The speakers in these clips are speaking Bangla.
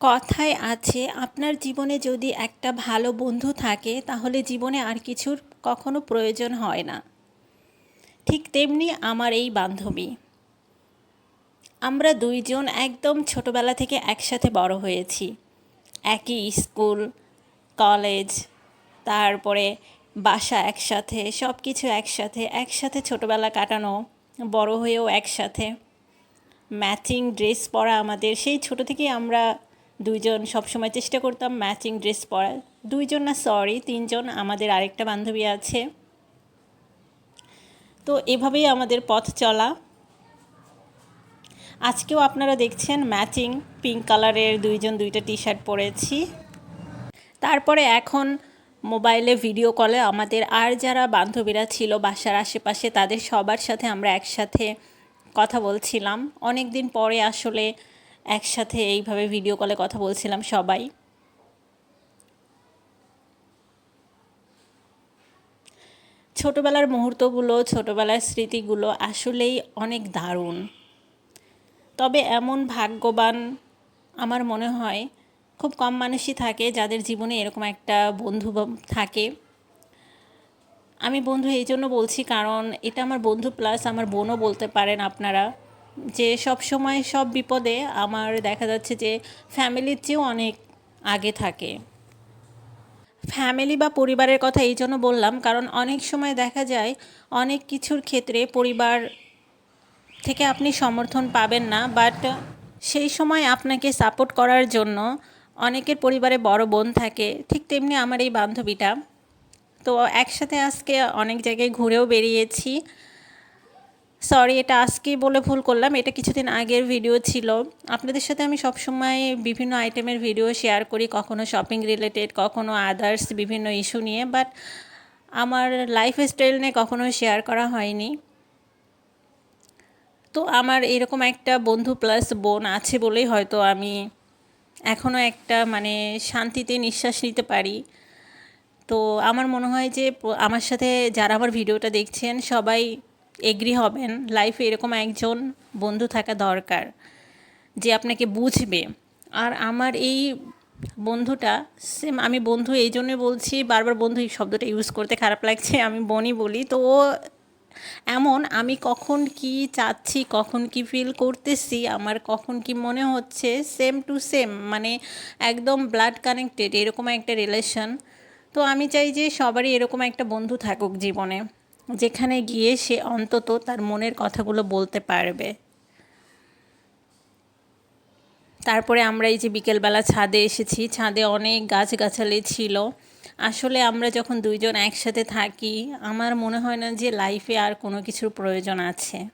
কথায় আছে, আপনার জীবনে যদি একটা ভালো বন্ধু থাকে, তাহলে জীবনে আর কিছুর কখনো প্রয়োজন হয় না। ঠিক তেমনি আমার এই বান্ধবী। আমরা দুইজন একদম ছোটবেলা থেকে একসাথে বড় হয়েছি। একই স্কুল, কলেজ, তারপরে বাসা একসাথে সব কিছু একসাথে একসাথে ছোটবেলা কাটানো, বড় হয়েও একসাথে। ম্যাচিং ড্রেস পরা আমাদের, সেই ছোট থেকেই আমরা দুইজন সবসময় চেষ্টা করতাম ম্যাচিং ড্রেস পরার। দুইজন না সরি তিনজন আমাদের আরেকটা বান্ধবী আছে। তো এভাবেই আমাদের পথ চলা। আজকেও আপনারা দেখছেন ম্যাচিং পিঙ্ক কালারের দুইজন দুইটা টি শার্ট পরেছি। তারপরে এখন মোবাইলে ভিডিও কলে আমাদের আর যারা বান্ধবীরা ছিল বাসার আশেপাশে, তাদের সবার সাথে আমরা একসাথে কথা বলছিলাম। অনেক দিন পরে আসলে একসাথে এইভাবে ভিডিও কলে কথা বলছিলাম সবাই। ছোটোবেলার মুহূর্তগুলো, ছোটোবেলার স্মৃতিগুলো আসলেই অনেক দারুণ। তবে এমন ভাগ্যবান আমার মনে হয় খুব কম মানুষই থাকে যাদের জীবনে এরকম একটা বন্ধু থাকে। আমি বন্ধু এই জন্য বলছি কারণ এটা আমার বন্ধু প্লাস আমার বোনও বলতে পারেন আপনারা। যে সব সময় সব বিপদে আমার দেখা যাচ্ছে যে ফ্যামিলির চেয়েও অনেক আগে থাকে। ফ্যামিলি বা পরিবারের কথা এই জন্য বললাম, কারণ অনেক সময় দেখা যায় অনেক কিছুর ক্ষেত্রে পরিবার থেকে আপনি সমর্থন পাবেন না বাট সেই সময় আপনাকে সাপোর্ট করার জন্য অনেকের পরিবারে বড় বোন থাকে, ঠিক তেমনি আমার এই বান্ধবীটা। তো একসাথে আজকে অনেক জায়গায় ঘুরেও বেরিয়েছি। সরি, এটা আজকেই বলে ভুল করলাম, এটা কিছুদিন আগের ভিডিও ছিল। আপনাদের সাথে আমি সবসময় বিভিন্ন আইটেমের ভিডিও শেয়ার করি, কখনো শপিং রিলেটেড কখনো আদার্স বিভিন্ন ইস্যু নিয়ে বাট আমার লাইফ স্টাইল নিয়ে কখনো শেয়ার করা হয়নি। তো আমার এরকম একটা বন্ধু প্লাস বোন আছে বলেই হয়তো আমি এখনও একটা মানে শান্তিতে নিঃশ্বাস নিতে পারি। তো আমার মনে হয় যে আমার সাথে যারা আমার ভিডিওটা দেখছেন, সবাই এগ্রি হবেন লাইফে এরকম একজন বন্ধু থাকা দরকার যে আপনাকে বুঝবে। আর আমার এই বন্ধুটা সেম আমি বন্ধু এই জন্যই বলছি, বারবার বন্ধু এই শব্দটা ইউজ করতে খারাপ লাগছে, আমি বনি বলি। তো ও এমন আমি কখন কি চাচ্ছি, কখন কি ফিল করতেছি, আমার কখন কি মনে হচ্ছে সেম টু সেম মানে একদম ব্লাড কানেক্টেড এরকম একটা রিলেশন তো আমি চাই যে সবারই এরকম একটা বন্ধু থাকুক জীবনে। যেখানে গিয়ে সে অন্তত তার মনের কথাগুলো বলতে পারবে। তারপরে আমরা এই যে বিকেলবেলা ছাদে এসেছি, ছাদে অনেক গাছগাছালি ছিল। আসলে আমরা যখন দুইজন একসাথে থাকি, আমার মনে হয় না যে লাইফে আর কোনো কিছুর প্রয়োজন আছে।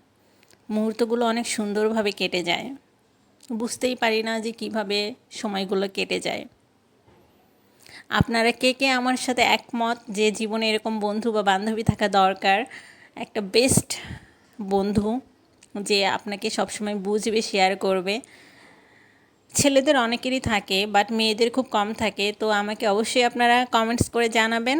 মুহূর্তগুলো অনেক সুন্দরভাবে কেটে যায়। বুঝতেই পারি না যে কীভাবে সময়গুলো কেটে যায়। আপনারা কে কে আমার সাথে একমত যে জীবনে এরকম বন্ধু বা বান্ধবী থাকা দরকার? একটা বেস্ট বন্ধু যে আপনাকে সবসময় বুঝবে শেয়ার করবে। ছেলেদের অনেকেরই থাকে বাট মেয়েদের খুব কম থাকে, তো আমাকে অবশ্যই আপনারা কমেন্টস করে জানাবেন।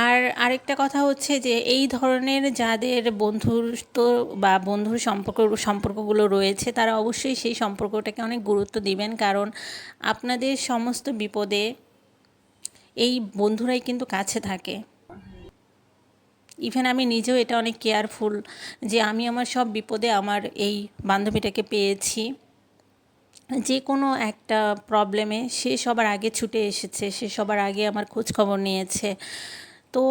আর আরেকটা কথা হচ্ছে যে এই ধরনের যাদের বন্ধুত্ব বা বন্ধুর সম্পর্ক, সম্পর্কগুলো রয়েছে, তারা অবশ্যই সেই সম্পর্কটাকে অনেক গুরুত্ব দিবেন। কারণ আপনাদের সমস্ত বিপদে এই বন্ধুরাই কিন্তু কাছে থাকে। ইভেন আমি নিজেও এটা অনেক কেয়ারফুল যে আমি আমার সব বিপদে আমার এই বান্ধবীটাকে পেয়েছি। যে কোনো একটা প্রবলেমে সে সবার আগে ছুটে এসেছে, সে সবার আগে আমার খোঁজ খবর নিয়েছে। তো